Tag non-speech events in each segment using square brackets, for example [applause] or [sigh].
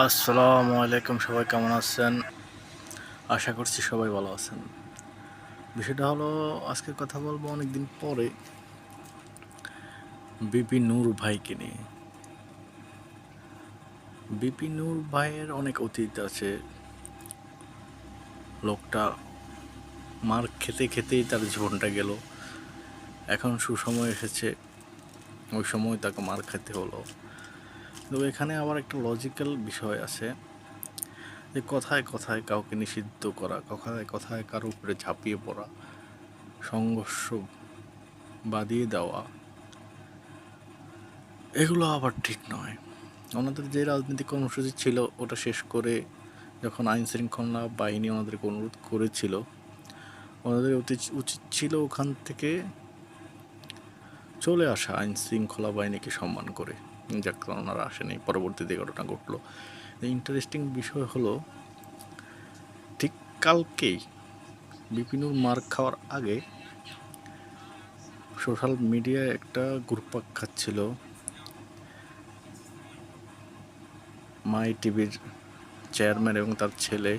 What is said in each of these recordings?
আসসালামু আলাইকুম, সবাই কেমন আছেন? আশা করছি সবাই ভালো আছেন। বিষয়টা হলো, আজকে কথা বলব অনেকদিন পরে বিপি নূর ভাইকে নিয়ে। বিপি নূর ভাইয়ের অনেক অতীত আছে। লোকটা মার খেতে খেতেই তার জীবনটা গেল। এখন সুসময় এসেছে, ওই সময় তাকে মার খেতে হলো। তো এখানে আবার একটা লজিক্যাল বিষয় আছে যে কথায় কথায় কাউকে নিষিদ্ধ করা, কথায় কথায় কারও উপরে ঝাঁপিয়ে পড়া, সংঘর্ষ বাদিয়ে দেওয়া, এগুলো আবার ঠিক নয়। ওনাদের যে রাজনৈতিক কর্মসূচি ছিল ওটা শেষ করে যখন আইন শৃঙ্খলা বাহিনী ওনাদেরকে অনুরোধ করেছিল, ওনাদের উচিত ছিল ওখান থেকে চলে আসা আইন শৃঙ্খলা বাহিনীকে সম্মান করে। কারণে ওনারা আসেনি পরবর্তীতে ঘটনা ঘটলো। ইন্টারেস্টিং বিষয় হলো, ঠিক কালকেই বিপিনুর মার খাওয়ার আগে সোশ্যাল মিডিয়ায় একটা গ্রুপাক খাচ্ছিল। মাই টিভির চেয়ারম্যান এবং তার ছেলে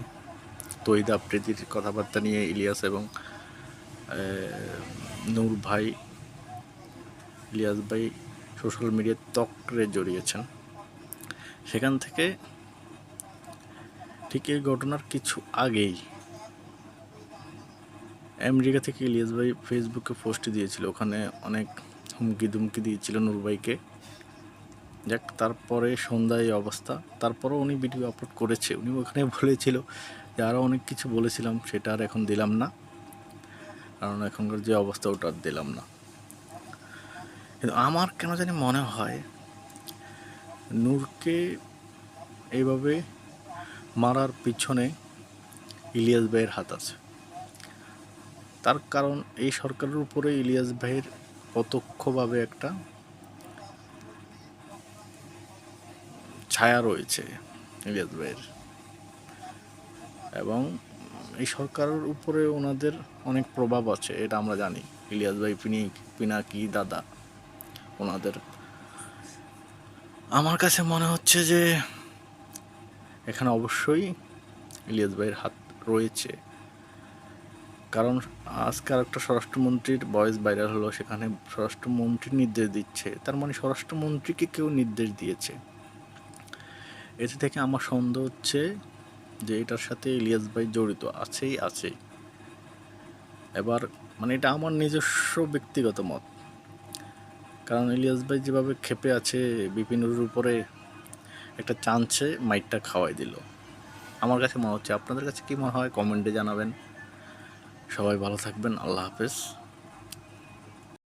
তৈদ আফ্রিদির কথাবার্তা নিয়ে ইলিয়াস এবং নূর ভাই, ইলিয়াস ভাই সোশ্যাল মিডিয়ায় তকরে জড়িয়েছেন। সেখান থেকে ঠিক এই ঘটনার কিছু আগেই আমেরিকা থেকে ইলিয়াস ভাই ফেসবুকে পোস্ট দিয়েছিল। ওখানে অনেক হুমকি দুমকি দিয়েছিল নূর ভাইকে। যাক, তারপরে সন্ধ্যায় অবস্থা। তারপরেও উনি ভিডিও আপলোড করেছে। উনি ওখানে [laughs] বলেছিল যে আরও অনেক কিছু বলেছিলাম, সেটা আর এখন দিলাম না। কারণ এখনকার যে অবস্থা, ওটা আর দিলাম না। কিন্তু আমার কেন জানি মনে হয় নূরকে এইভাবে মারার পিছনে ইলিয়াস ভাইয়ের হাত আছে। তার কারণ এই সরকারের উপরে ইলিয়াস ভাইয়ের প্রত্যক্ষভাবে একটা ছায়া রয়েছে ইলিয়াস ভাইয়ের। এবং এই সরকারের উপরে ওনাদের অনেক প্রভাব আছে, এটা আমরা জানি। ইলিয়াস ভাই পিনিক, পিনাকি দাদা। ওনাদের। আমার কাছে মনে হচ্ছে যে এখানে অবশ্যই ইলিয়াস ভাইয়ের হাত রয়েছে। কারণ আজকাল একটা স্বরাষ্ট্রমন্ত্রীর বয়স ভাইরাল হলো, সেখানে স্বরাষ্ট্রমন্ত্রী নির্দেশ দিচ্ছে। তার মানে স্বরাষ্ট্রমন্ত্রীকে কেউ নির্দেশ দিয়েছে। এতে থেকে আমার সন্দেহ হচ্ছে যে এটার সাথে ইলিয়াস ভাই জড়িত আছেই আছেই। এবার মানে এটা আমার নিজস্ব ব্যক্তিগত মত। কারণ ইলিয়াস ভাই যেভাবে খেপে আছে বিপিনুর উপরে একটা চান্সে মাইটটা খাওয়াই দিল। আমার কাছে মনে হচ্ছে, আপনাদের কাছে কী মনে হয়? কমেন্টে জানাবেন। সবাই ভালো থাকবেন, আল্লাহ হাফেজ।